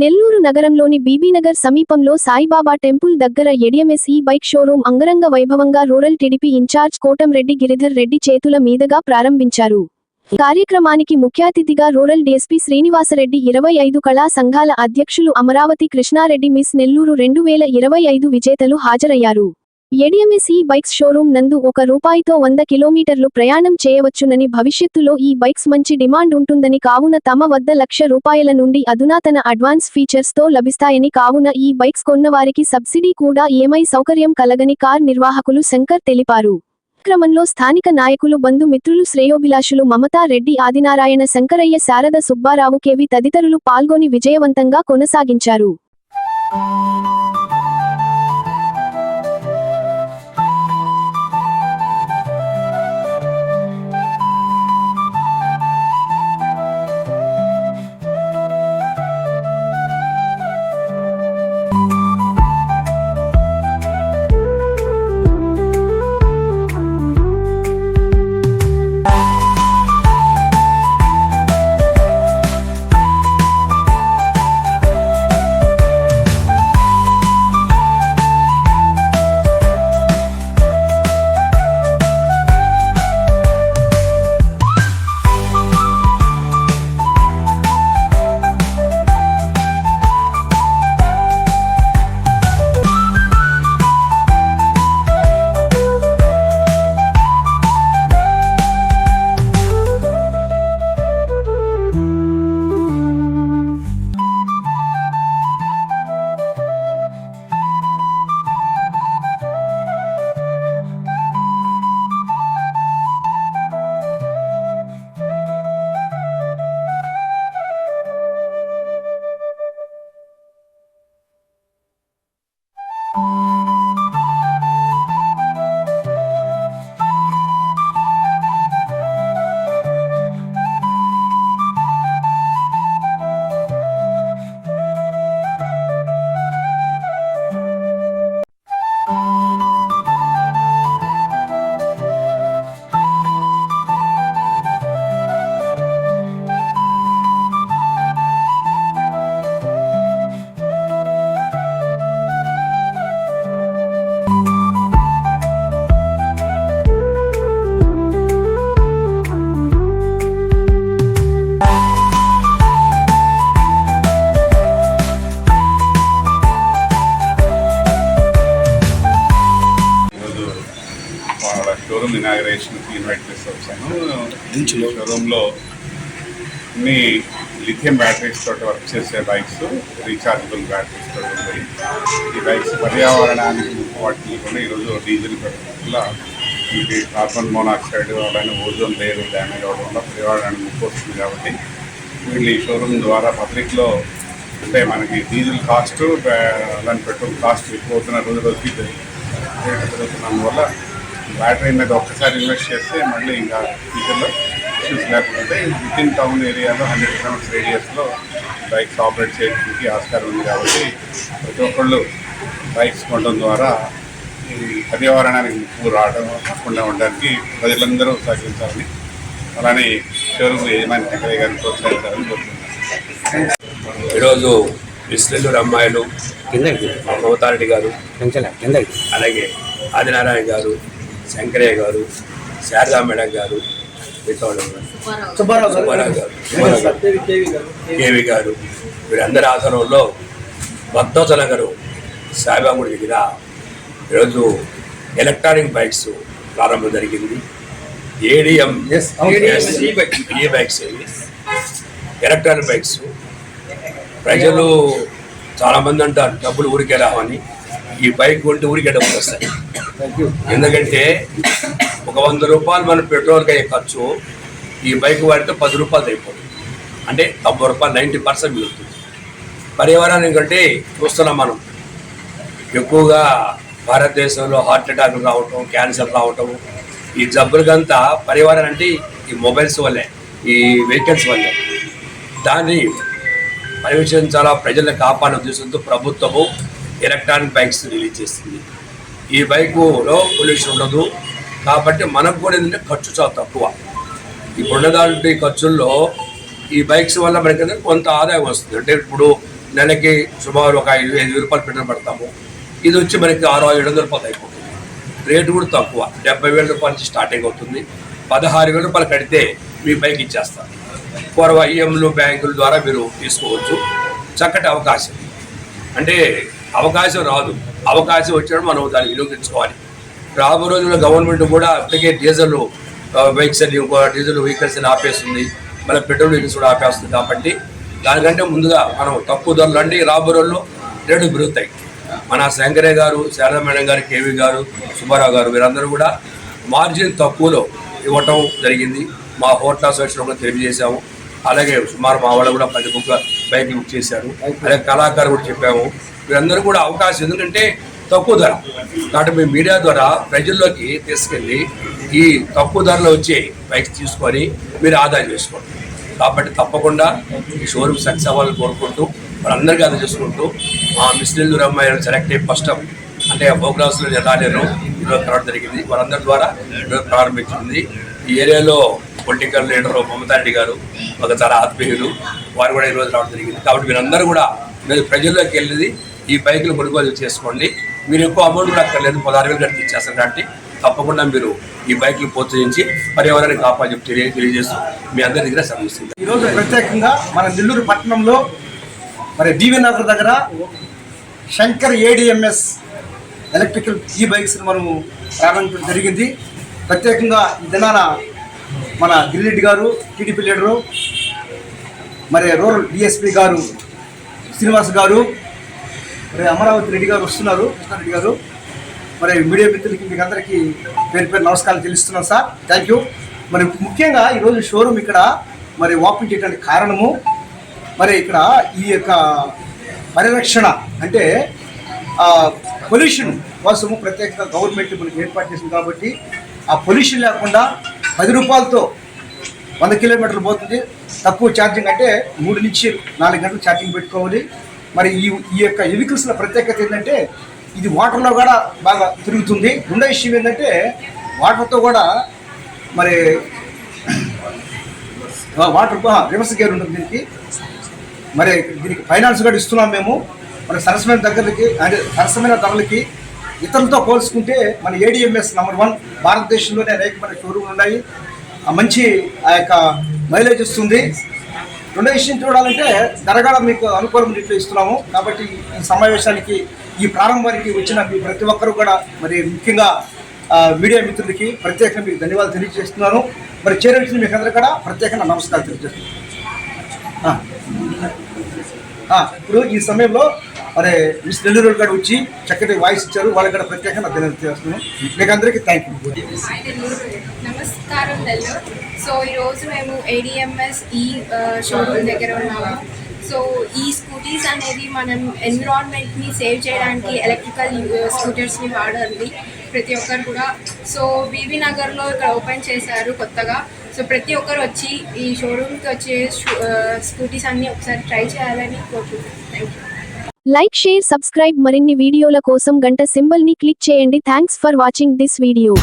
నెల్లూరు నగరంలోని బీబీనగర్ సమీపంలో సాయిబాబా టెంపుల్ దగ్గర ఎడిఎంఎస్ ఈ బైక్ షోరూం అంగరంగ వైభవంగా rural TDP in charge Kotamreddy Giridhar Reddy చేతుల మీదుగా ప్రారంభించారు. కార్యక్రమానికి ముఖ్య అతిథిగా రూరల్ డీఎస్పీ శ్రీనివాసరెడ్డి ఇరవై ఐదు కళా సంఘాల అధ్యక్షులు అమరావతి కృష్ణారెడ్డి మిస్ నెల్లూరు రెండు వేల ఇరవై ఐదు విజేతలు హాజరయ్యారు. ఎడిఎంఎస్ఈ బైక్స్ షోరూం నందు ఒక రూపాయితో వంద కిలోమీటర్లు ప్రయాణం చేయవచ్చునని భవిష్యత్తులో ఈ బైక్స్ మంచి డిమాండ్ ఉంటుందని కావున తమ వద్ద లక్ష రూపాయల నుండి అధునాతన అడ్వాన్స్ ఫీచర్స్తో లభిస్తాయని కావున ఈ బైక్స్ కొన్నవారికి సబ్సిడీ కూడా ఈఎంఐ సౌకర్యం కలగని కార్ నిర్వాహకులు శంకర్ తెలిపారు. క్రమంలో స్థానిక నాయకులు బంధుమిత్రులు శ్రేయోభిలాషులు మమతా రెడ్డి ఆదినారాయణ శంకరయ్య శారద సుబ్బారావు కేవి తదితరులు పాల్గొని విజయవంతంగా కొనసాగించారు. చేసి మీ షోరూంలో లిథియం బ్యాటరీస్ తోటి వర్క్ చేసే బైక్స్ రీఛార్జబుల్ బ్యాటరీస్ తోటి ఉంటాయి. ఈ బైక్స్ పర్యావరణానికి వాటిని కూడా ఈరోజు డీజిల్ పెట్టడం వల్ల ఇది కార్బన్ మోనాక్సైడ్ అలానే ఓజోన్ లేయర్ డ్యామేజ్ అవ్వడం వల్ల పర్యావరణానికి ముప్పు వస్తుంది కాబట్టి వీళ్ళు ఈ షోరూమ్ ద్వారా పబ్లిక్లో అంటే మనకి డీజిల్ కాస్ట్ అలాంటి పెట్రోల్ కాస్ట్ ఎక్కువ అవుతున్న రోజు రోజుకి పెరుగుతున్నందువల్ల బ్యాటరీ మీద ఒక్కసారి ఇన్వెస్ట్ చేస్తే మళ్ళీ ఇంకా ఫ్యూచర్లో ఇష్యూస్ లేకపోతే విత్ ఇన్ టౌన్ ఏరియాలో హండ్రెడ్ కిలోమీటర్స్ రేడియస్లో బైక్స్ ఆపరేట్ చేయడానికి ఆస్కారం ఉంది కాబట్టి ప్రతి ఒక్కళ్ళు బైక్స్ కొనడం ద్వారా ఈ పర్యావరణానికి ముప్పు రావడం కాకుండా ఉండడానికి ప్రజలందరూ సహకరించాలని అలానే షోరూమ్ యజమాని వెంకయ్య గారిని ప్రోత్సహించాలని కోరుతున్నాను. ఈరోజు విశ్లేషుడు అమ్మాయిలు మమతారెడ్డి గారు అలాగే ఆదినారాయణ గారు శంకరయ్య గారు శారదా మేడం గారు. సుబ్బారావు గారు కేవి గారు వీరందరి ఆధ్వర్యంలో భక్తోత్సవ నగరు సాయిబాబుడి దగ్గర ఈరోజు ఎలక్ట్రానిక్ బైక్స్ ప్రారంభం జరిగింది ఏడిఎం. ఈ బైక్స్. ఎలక్ట్రానిక్ బైక్స్ ప్రజలు చాలామంది అంటారు డబ్బులు ఊరికే రావని ఈ బైక్ కొంటే ఊరికే డబ్బులు వస్తాయి. ఎందుకంటే ఒక వంద రూపాయలు మన పెట్రోల్కి అయ్యే ఖర్చు ఈ బైక్ వాడితే పది రూపాయలు అయిపోతుంది. అంటే తొంభై రూపాయలు నైంటీ పర్సెంట్ మిగులుతుంది. పర్యావరణం కంటే చూస్తున్నాం మనం. ఎక్కువగా భారతదేశంలో హార్ట్ అటాక్ రావటం క్యాన్సర్ రావటం ఈ జబ్బులకంతా పర్యావరణం అంటే ఈ మొబైల్స్ వల్లే ఈ వెహికల్స్ వల్లే. దాన్ని పర్యవేక్షించాలా ప్రజలను కాపాడే ఉద్దేశంతో ప్రభుత్వము ఎలక్ట్రానిక్ బైక్స్ రిలీజ్ చేస్తుంది. ఈ బైకులో పొల్యూషన్ ఉండదు. కాబట్టి మనకు కూడా ఏంటంటే ఖర్చు చాలా తక్కువ. ఇప్పుడు ఉన్నదాంట్లో ఖర్చుల్లో ఈ బైక్స్ వల్ల మనకి కొంత ఆదాయం వస్తుంది. అంటే ఇప్పుడు నెలకి సుమారు ఒక ఐదు ఐదు రూపాయలు పెట్టడం పెడతాము. ఇది వచ్చి మనకి ఆరు ఏడు వందల రూపాయలు అయిపోతుంది. రేటు కూడా తక్కువ. డెబ్బై వేల రూపాయల నుంచి స్టార్టింగ్ అవుతుంది పదహారు వేల రూపాయలు కడితే మీ బైక్ ఇచ్చేస్తారు పూర్వ ఈఎంలు బ్యాంకుల ద్వారా మీరు తీసుకోవచ్చు. చక్కటి అవకాశం. అంటే అవకాశం రాదు. అవకాశం వచ్చినప్పుడు మనం దాన్ని వినియోగించుకోవాలి. రాబో రోజుల్లో గవర్నమెంట్ కూడా అప్పటికే డీజిల్ బైక్స్ అని డీజిల్ వెహికల్స్ అని ఆపేస్తుంది. మళ్ళీ పెట్రోల్ వెహికల్స్ కూడా ఆపేస్తుంది కాబట్టి దానికంటే ముందుగా మనం తక్కువ ధరలు అండి రాబో రోజుల్లో రేటు పెరుగుతాయి. మన శంకరయ్య గారు శారదా మేడం గారు కేవీ గారు సుబ్బారావు గారు వీరందరూ కూడా మార్జిన్ తక్కువలో ఇవ్వటం జరిగింది. మా హోటల్ అసోసియేషన్ కూడా తెలియజేశాము. అలాగే సుమారు మా వాళ్ళు కూడా పది బుక్ బైక్ బుక్ చేశారు. అలాగే కళాకారు కూడా చెప్పాము. వీరందరూ కూడా అవకాశం ఎందుకంటే తక్కువ ధర. కాబట్టి మీ మీడియా ద్వారా ప్రజల్లోకి తీసుకెళ్ళి ఈ తక్కువ ధరలో వచ్చే బైక్స్ తీసుకొని మీరు ఆదా చేసుకోండి. కాబట్టి తప్పకుండా ఈ షోరూమ్ సక్సెస్ అవ్వాలని కోరుకుంటూ వాళ్ళందరికీ ఆదా చేసుకుంటూ ఆ మిస్ అమ్మాయి సెలెక్ట్ అయ్యి ఫస్ట్ అంటే ప్రోగ్రామ్స్లో నేను రాలేను ఈరోజు రావడం జరిగింది. వాళ్ళందరి ద్వారా ఈరోజు ప్రారంభించింది ఈ ఏరియాలో పొలిటికల్ లీడరు మమతా రెడ్డి గారు ఒక చాలా ఆత్మీయులు. వారు కూడా ఈరోజు రావడం జరిగింది. కాబట్టి మీరందరూ కూడా మీరు ప్రజల్లోకి వెళ్ళేది ఈ బైకులు కొనుగోలు చేసుకోండి. మీరు ఎక్కువ అమౌంట్ కూడా అక్కర్లేదు. పదహారు వేలు కట్టి ఇచ్చేస్తారు కాబట్టి తప్పకుండా మీరు ఈ బైక్లు ప్రోత్సహించి పర్యావరణాన్ని కాపాడి చెప్పి తెలియ తెలియజేస్తూ మీ అందరి దగ్గర సమస్య ఈరోజు ప్రత్యేకంగా మన నెల్లూరు పట్టణంలో మరి డివి నగర్ దగ్గర Shankar ADMS electrical e bikes మనము ప్రారంభించడం జరిగింది. ప్రత్యేకంగా ఈ దినాన మన గిరిరెడ్డి గారు టీడీపీ లీడరు మరి రూరల్ డిఎస్పీ గారు శ్రీనివాస్ గారు మరి అమరావతి రెడ్డి గారు వస్తున్నారు. కృష్ణారెడ్డి గారు. మరి మీడియా మిత్రులకి మీకు అందరికీ పేరు పేరు నమస్కారాలు తెలుస్తున్నాను సార్. థ్యాంక్ యూ మరి ముఖ్యంగా ఈరోజు షోరూమ్ ఇక్కడ మరి ఓపెన్ చేయడానికి కారణము మరి ఇక్కడ ఈ యొక్క పరిరక్షణ అంటే పొల్యూషన్ కోసము ప్రత్యేకంగా గవర్నమెంట్ మనకి ఏర్పాటు చేసింది కాబట్టి ఆ పొల్యూషన్ లేకుండా పది రూపాయలతో వంద కిలోమీటర్లు పోతుంది. తక్కువ ఛార్జింగ్ అంటే మూడు నుంచి నాలుగు గంటలు ఛార్జింగ్ పెట్టుకోవాలి. మరి ఈ ఈ యొక్క ఎవికల్స్ల ప్రత్యేకత ఏంటంటే ఇది వాటర్లో కూడా బాగా తిరుగుతుంది. రెండో విషయం ఏంటంటే వాటర్తో కూడా మరి వాటర్ రివర్స్ గేర్ ఉంటుంది దీనికి. మరి దీనికి ఫైనాన్స్ కూడా ఇస్తున్నాం మేము. మరి సరసమైన దగ్గరకి అంటే సరసమైన ధరలకి ఇతరులతో పోల్చుకుంటే మన ఏడిఎంఎస్ నెంబర్ వన్ భారతదేశంలోనే అనేకమైన షోరూమ్లు ఉన్నాయి. ఆ మంచి ఆ యొక్క మైలేజ్ ఇస్తుంది. రెండో విషయం చూడాలంటే ధరగా మీకు అనుకూలం రేట్లు ఇస్తున్నాము. కాబట్టి ఈ సమావేశానికి ఈ ప్రారంభానికి వచ్చిన మీ ప్రతి ఒక్కరు కూడా మరి ముఖ్యంగా మీడియా మిత్రులకి ప్రత్యేకంగా మీకు ధన్యవాదాలు తెలియజేస్తున్నాను. మరి చేరవలసిన మీకు అందరూ కూడా ప్రత్యేకంగా నమస్కారం తెలియజేస్తున్నాను. ఇప్పుడు ఈ సమయంలో మరి మిస్ నెల్లూరు గారు వచ్చి చక్కటి వాయిస్ ఇచ్చారు. వాళ్ళకి కూడా ప్రత్యేకంగా ధన్యవాదాలు చేస్తున్నాను. మీకు అందరికీ థ్యాంక్ యూ నమస్కారం సో ఈరోజు మేము ఏడిఎంఎస్ ఈ షోరూమ్ దగ్గర ఉన్నాము. సో ఈ స్కూటీస్ అనేది మనం ఎన్విరాన్మెంట్ని సేవ్ చేయడానికి ఎలక్ట్రికల్ స్కూటర్స్ని వాడండి ప్రతి ఒక్కరు కూడా. సో బీబీ నగర్లో ఇక్కడ ఓపెన్ చేశారు కొత్తగా. సో ప్రతి ఒక్కరు వచ్చి ఈ షోరూమ్కి వచ్చే స్కూటీస్ అన్నీ ఒకసారి ట్రై చేయాలని కోరుకుంటున్నాను. Thank you like share subscribe మరిన్ని వీడియోల కోసం గంట సింబల్ని క్లిక్ చేయండి. Thanks for watching this video.